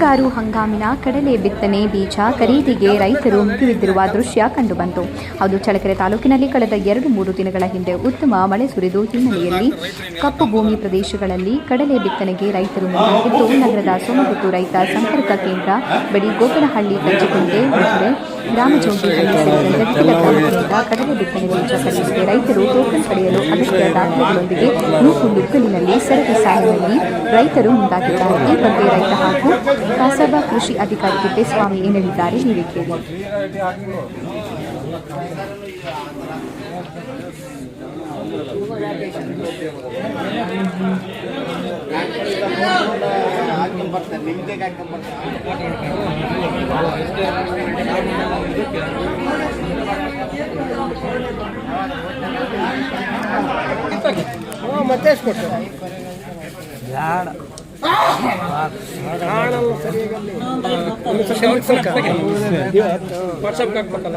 ಹಿಂಗಾರು ಹಂಗಾಮಿನ ಕಡಲೆ ಬಿತ್ತನೆ, ಬೀಜ ಖರೀದಿಗೆ ರೈತರು ಮುಗಿಬಿದ್ದಿರುವ ದೃಶ್ಯ ಕಂಡುಬಂತು. ಅದು ಚಳಕೆರೆ ತಾಲೂಕಿನಲ್ಲಿ ಕಳೆದ ಎರಡು, ಮೂರು ದಿನಗಳ ಹಿಂದೆ ಉತ್ತಮ ಮಳೆ ಸುರಿದು ಹಿನ್ನೆಲೆಯಲ್ಲಿ ಕಪ್ಪು ಭೂಮಿ ಪ್ರದೇಶಗಳಲ್ಲಿ ಕಡಲೆ ಬಿತ್ತನೆಗೆ ರೈತರು ಮುಂದಾಗಿದ್ದು, ನಗರದ ಸೋಮಗುತ್ತು ರೈತ ಸಂಪರ್ಕ ಕೇಂದ್ರ ಬಳಿ ಗೋಪನಹಳ್ಳಿ ಕಂಚಿಕುಂಟೆ ಗ್ರಾಮಗಳಿಂದ ಕಡಲೆ ಬಿತ್ತನೆ ಬೀಜ ಖರೀದಿಗೆ ರೈತರು ಟೋಕನ್ ಪಡೆಯಲು ಅಗತ್ಯ ದಾಖಲೆಗಳೊಂದಿಗೆ ನೂಕುನುಗ್ಗಲಿನಲ್ಲಿ ಸರತಿ ಸಾಲಿನಲ್ಲಿ ರೈತರು ಮುಂದಾಗಿದ್ದಾರೆ. ಈ ಬಗ್ಗೆ ರೈತ ಹಾಗೂ ಕಸಬಾ ಕೃಷಿ ಅಧಿಕಾರಿ ತಿಪ್ಪೇಸ್ವಾಮಿ ಏನು ಹೇಳಿದ್ದಾರೆ ನೀವೇ ಕೇಳಿ. ಮತ್ತೆ ಎಷ್ಟು ಕೊಟ್ಟು ಕಾಣಲ್ಲ ಸರಿಯಾಗಿ ವಾಟ್ಸಪ್ಗೆ ಹಾಕ್ಬೇಕಲ್ಲ.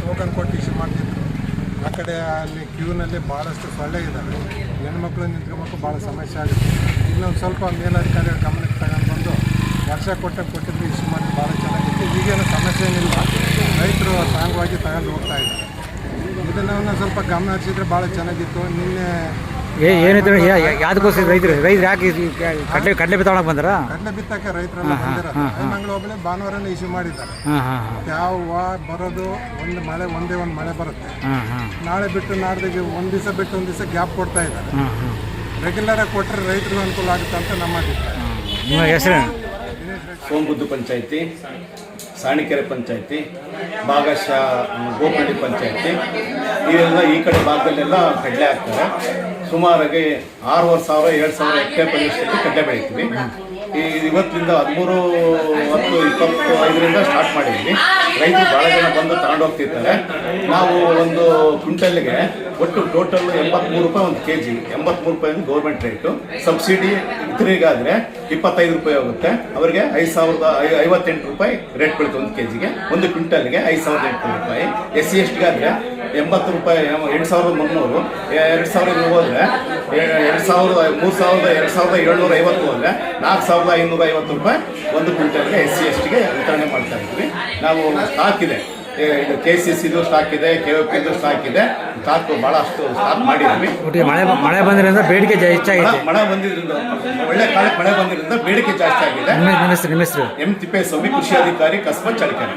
ಟೋಕನ್ ಕೊಟ್ಟು ಇಶ್ಯೂ ಮಾಡ್ತಿದ್ರು. ಆ ಕಡೆ ಅಲ್ಲಿ ಕ್ಯೂನಲ್ಲಿ ಭಾಳಷ್ಟು ಸೊಳ್ಳೆ ಇದ್ದಾವೆ ಹೆಣ್ಮಕ್ಳು ನಿಂತ್ಕೊಂಬಕ್ಕೂ ಭಾಳ ಸಮಸ್ಯೆ ಆಗುತ್ತೆ. ಇನ್ನೊಂದು ಸ್ವಲ್ಪ ಮೇಲಧಿಕಾರಿಗಳ ಗಮನಕ್ಕೆ ತಗೊಂಡು ಬಂದು ವರ್ಷ ಕೊಟ್ಟ ಕೊಟ್ಟಿದ್ರು ಇಶ್ಯೂ ಮಾಡಿ ಭಾಳ ಚೆನ್ನಾಗಿತ್ತು ಈಗೇನು ಸಮಸ್ಯೆ ಏನಿಲ್ಲ ರೈತರು ಸಾಂಗವಾಗಿ ತಗೊಂಡು ಹೋಗ್ತಾ ಇದ್ದಾರೆ. ಇದನ್ನು ಒಂದು ಸ್ವಲ್ಪ ಗಮನ ಹರಿಸಿದ್ರೆ ಭಾಳ ಚೆನ್ನಾಗಿತ್ತು. ನಿನ್ನೆ ಏ ಏನಿದ್ರು ಯಾವ್ದಕ್ಕೋಸ್ಕರ ರೈತರು ರೈತರು ಯಾಕೆ ಕಡಲೆ ಕಡಲೆ ಬಿತ್ತವಣಕ್ಕೆ ಬಂದ್ರ? ಕಡಲೆ ಬಿತ್ತಕ್ಕೆ ರೈತರೆಲ್ಲ ಬಂದಿರೋದು. ಮಂಗಳ ಒಬ್ಬನೇ ಭಾನುವಾರನೇ ಇಶ್ಯೂ ಮಾಡಿದ್ದಾರೆ. ಹಾಂ ಹಾಂ ಹಾಂ. ಯಾವ ವಾ- ಬರೋದು ಒಂದು ಮಳೆ ಒಂದೇ ಒಂದು ಮಳೆ ಬರುತ್ತೆ. ಹಾಂ ಹಾಂ. ನಾಳೆ ಬಿಟ್ಟು ನಾಡ್ದಿಗೆ ಒಂದು ದಿವಸ ಬಿಟ್ಟು ಒಂದು ದಿವಸ ಗ್ಯಾಪ್ ಕೊಡ್ತಾ ಇದ್ದಾರೆ. ಹಾಂ ಹಾಂ. ರೆಗ್ಯುಲರ್ ಆಗಿ ಕೊಟ್ಟರೆ ರೈತರಿಗೂ ಅನುಕೂಲ ಆಗುತ್ತೆ ಅಂತ ನಮ್ಮ ಅಭಿಪ್ರಾಯ. ನಿಮ್ಮ ಹೆಸರು ಸೋಮಬುದ್ದು ಪಂಚಾಯತಿ. ಸಾಣಿಕೆರೆ ಪಂಚಾಯತಿ, ಭಾಗಶಃ ಗೋಪಳ್ಳಿ ಪಂಚಾಯತಿ, ಇವೆಲ್ಲ ಈ ಕಡೆ ಭಾಗದಲ್ಲೆಲ್ಲ ಕಡಲೆ ಹಾಕ್ತಾರೆ. ಸುಮಾರಾಗಿ ಆರೂವರೆ ಸಾವಿರ, ಎರಡು ಸಾವಿರ ಹೆಕ್ಟೇರ್ ಪ್ರದೇಶದಲ್ಲಿ ಕಡಲೆ ಬೆಳಿತೀವಿ. ಈ ಇವತ್ತಿಂದ ಹದಿಮೂರು, ಹತ್ತು, ಇಪ್ಪತ್ತು, ಐದರಿಂದ ಸ್ಟಾರ್ಟ್ ಮಾಡಿದ್ವಿ. ರೈತರು ಭಾಳ ಜನ ಬಂದು ತಗೊಂಡೋಗ್ತಿರ್ತಾರೆ. ನಾವು ಒಂದು ಕ್ವಿಂಟಲ್ಗೆ ಒಟ್ಟು ಟೋಟಲ್ ಎಂಬತ್ಮೂರು ರೂಪಾಯಿ ಒಂದು ಕೆ ಜಿ ಎಂಬತ್ಮೂರು ರೂಪಾಯಿ ಒಂದು ಗೌರ್ಮೆಂಟ್ ರೇಟು ಸಬ್ಸಿಡಿ ಇತರಿಗಾದರೆ ಇಪ್ಪತ್ತೈದು ರೂಪಾಯಿ ಹೋಗುತ್ತೆ. ಅವರಿಗೆ ಐದು ಸಾವಿರದ ಐವತ್ತೆಂಟು ರೂಪಾಯಿ ರೇಟ್ ಬೀಳುತ್ತೆ ಒಂದು ಕೆ ಜಿಗೆ ಒಂದು ಕ್ವಿಂಟಲ್ಗೆ ಐದು ಸಾವಿರದ ಎಂಟುನೂರು ರೂಪಾಯಿ. ಎಸ್ ಸಿ ಎಸ್ ಟಿಗಾದರೆ ಎಂಬತ್ತು ರೂಪಾಯಿ ಎಂಟು ಸಾವಿರದ ಮುನ್ನೂರು ಎರಡು ಸಾವಿರದ ಹೋದರೆ ಎರಡು ಸಾವಿರದ ಮೂರು ಸಾವಿರದ ಎರಡು ಸಾವಿರದ ಏಳ್ನೂರ ಐವತ್ತು ಹೋದರೆ ನಾಲ್ಕು ಸಾವಿರದ ಐನೂರ ಐವತ್ತು ರೂಪಾಯಿ ಒಂದು ಕ್ವಿಂಟಲ್ಗೆ ಎಸ್ ಸಿ ಎಸ್ ಟಿಗೆ ವಿತರಣೆ ಮಾಡ್ತಾ ಇದ್ವಿ ನಾವು ಸ್ಟಾಕ್ ಇದೆ. ಇದು ಕೆ ಸಿ ಸಿದು ಸ್ಟಾಕ್ ಇದೆ ಕೆ ಒ ಪಿದು ಸ್ಟಾಕ್ ಇದೆ. ಸ್ಟಾಕ್ ಭಾಳಷ್ಟು ಸ್ಟಾಕ್ ಮಾಡಿದ್ವಿ ಮಳೆ ಮಳೆ ಬಂದ್ರಿಂದ ಬೇಡಿಕೆ ಜಾಸ್ತಿ ಹೆಚ್ಚಾಗಿದೆ. ಮಳೆ- ಬಂದಿದ್ರಿಂದ ಒಳ್ಳೆ ಕಾಲಕ್ಕೆ ಮಳೆ ಬಂದಿರೋದ್ರಿಂದ ಬೇಡಿಕೆ ಜಾಸ್ತಿ ಆಗಿದೆ. ನಿಮ್ಮ ಹೆಸರು? ಎಂ ತಿಪ್ಪೇಸ್ವಾಮಿ ಕೃಷಿ ಅಧಿಕಾರಿ ಕಸ್ಬಾ ಚಳ್ಳಕೆರೆ.